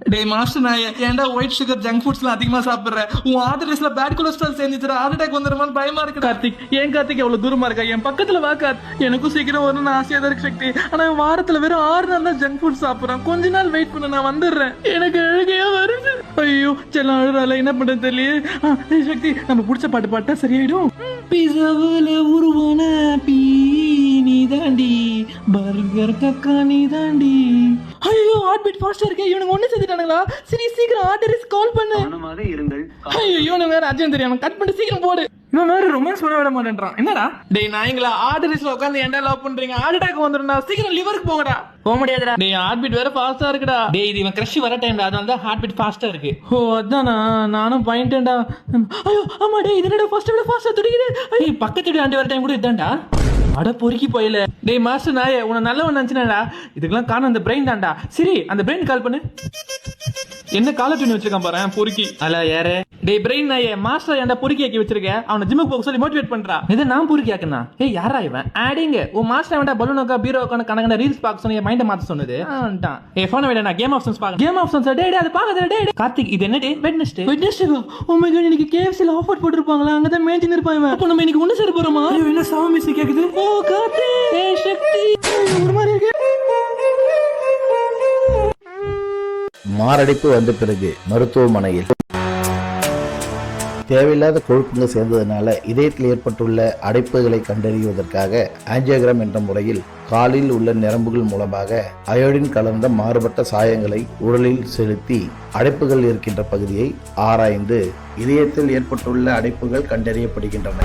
டேய் மாஸ்டர் நான் ஏன்டா ஒயிட் சுகர் ஜங்க் ஃபுட்ஸ்லாம் அதிகமா சாப்பிடுற? உன் ஆர்டர்ஸ்ல பேட் கொலஸ்ட்ரால் சேர்ந்துச்சுடா. ஹார்ட் அட்டாக் வந்துருமான்னு பயமா இருக்கு கார்த்திக் ஏன் கார்த்திக் அவ்வளவு தூரமா இருக்கா? என் பக்கத்துல வா கார்த். எனக்கும் சீக்கிரம் வரணும்னு ஆசையா தான் இருக்கு சக்தி. ஆனா இவன் வாரத்துல வெறும் ஆறு நாள் தான் ஜங்க் ஃபுட் சாப்பிடுறான். கொஞ்ச நாள் வெயிட் பண்ண நான் வந்துடுறேன். எனக்கு அழுகையா வருது. ஐயோ செல்லம் அழுறால என்ன பண்றது தெரியல ஆ, டேய் சக்தி நம்ம பிடிச்ச பாட்டு பாட்டா சரியாயிடும். பிஸாவுல உருவான பீ நீ தாண்டி பர்கர் கக்கா நீ தாண்டி. ஹார்ட் பீட் ஃபாஸ்டா இருக்கே. இவனுக்கு ஒண்ணு செஞ்சுட்டானுங்களா? சரி சீக்கிரம் ஆர்டர்ஸ் கால் பண்ணு. கவனமாக இருங்கள். ஐயோ இவனு வேற அர்ஜென்ட் தெரியாம கட் பண்ணி சீக்கிரம் போடு. இவன் வேற ரொமான்ஸ் பண்ண விட மாட்டேன்றான். என்னடா? டேய் நாய்ங்களா ஆர்டர்ஸ்ல உட்காந்து ஏன்டா லவ் பண்றீங்க? ஹார்ட் அட்டாக் வந்துரும்டா. சீக்கிரம் லிவருக்கு போங்கடா. போக முடியாதுடா. டேய் ஹார்ட் பீட் வேற ஃபாஸ்டா இருக்குடா. டேய் இது இவன் கிரஷ் வர டைம்ல அதனால தான் ஹார்ட் பீட் ஃபாஸ்டா இருக்கு. ஓ அதானா? நானும் பாயிண்டேன்டா ஐயோ ஆமா டேய் இது என்னடா ஃபர்ஸ்ட் விட ஃபாஸ்டா துடிக்குது. ஐயோ பக்கத்து வீடு ஆண்டி வர டைம் கூட இதான்டா. அட பொறுக்கி போயில. டேய் மாஸ்டர் நாய உன நல்லவன் நினைச்சினடா இதுக்கெல்லாம் காரணம் அந்த பிரெயின் தான்டா. சரி அந்த பிரெயின் கால் பண்ணு. என்ன காலர் டியூன் வச்சிருக்கான் பாரு பொறுக்கி. அல யாரு? டேய் பிரெயின் நாயே மாஸ்டர் ஏன்டா பொறுக்கி ஆக்கி வச்சிருக்க? அவனை ஜிம்முக்கு போக சொல்லி மோட்டிவேட் பண்றா? இதை நான் பூரிக்கி ஆக்குனா ஏய் யாரா இவன்? ஆடிங்க உன் மாஸ்டர் வேண்டா பலூனுக்கா பீரோ உட்காந்து கணக்கான ரீல்ஸ் பார்க்க சொன்ன மைண்ட மாத்த சொன்னது. ஏ போன வேடா நான் கேம் ஆப்ஷன்ஸ் பாக்க கேம் ஆப்ஷன்ஸ் டே டே அது பாக்காத டே டே கார்த்திக் இது என்ன டே Wednesday Wednesday oh my God இன்னைக்கு கேஎஃப்சில ஆஃபர் போட்டுருப்பாங்களா? அங்க தான் மேஞ்சி இவன். அப்ப நம்ம இன்னைக்கு ஒண்ணு சேர போறோமா? ஐயோ என்ன மியூசிக் கேக்குது? ஓ காத்தே ஏ சக்தி. ஒரு மாதிரி இருக்கு. மாரடைப்பு வந்த பிறகு மருத்துவமனையில் தேவையில்லாத கொழுப்புகள் சேர்ந்ததுனால இதயத்தில் ஏற்பட்டுள்ள அடைப்புகளை கண்டறிவதற்காக ஆஞ்சியோகிராம் என்ற முறையில் காலில் உள்ள நரம்புகள் மூலமாக அயோடின் கலந்த மாறுபட்ட சாயங்களை உடலில் செலுத்தி அடைப்புகள் இருக்கின்ற பகுதியை ஆராய்ந்து இதயத்தில் ஏற்பட்டுள்ள அடைப்புகள் கண்டறியப்படுகின்றன.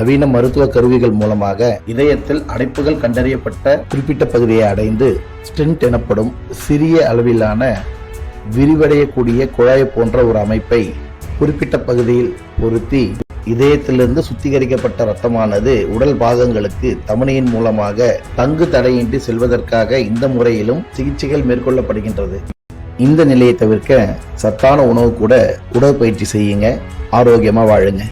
நவீன மருத்துவ கருவிகள் மூலமாக இதயத்தில் அடைப்புகள் கண்டறியப்பட்ட குறிப்பிட்ட பகுதியை அடைந்து ஸ்டென்ட் எனப்படும் சிறிய அளவிலான விரிவடையக்கூடிய குழாய் போன்ற ஒரு அமைப்பை குறிப்பிட்ட பகுதியில் பொருத்தி இதயத்திலிருந்து சுத்திகரிக்கப்பட்ட ரத்தமானது உடல் பாகங்களுக்கு தமனியின் மூலமாக தங்கு தடையின்றி செல்வதற்காக இந்த முறையிலும் சிகிச்சைகள் மேற்கொள்ளப்படுகின்றது. இந்த நிலையை தவிர்க்க சத்தான உணவு கூட உடற்பயிற்சி செய்யுங்க. ஆரோக்கியமா வாழுங்க.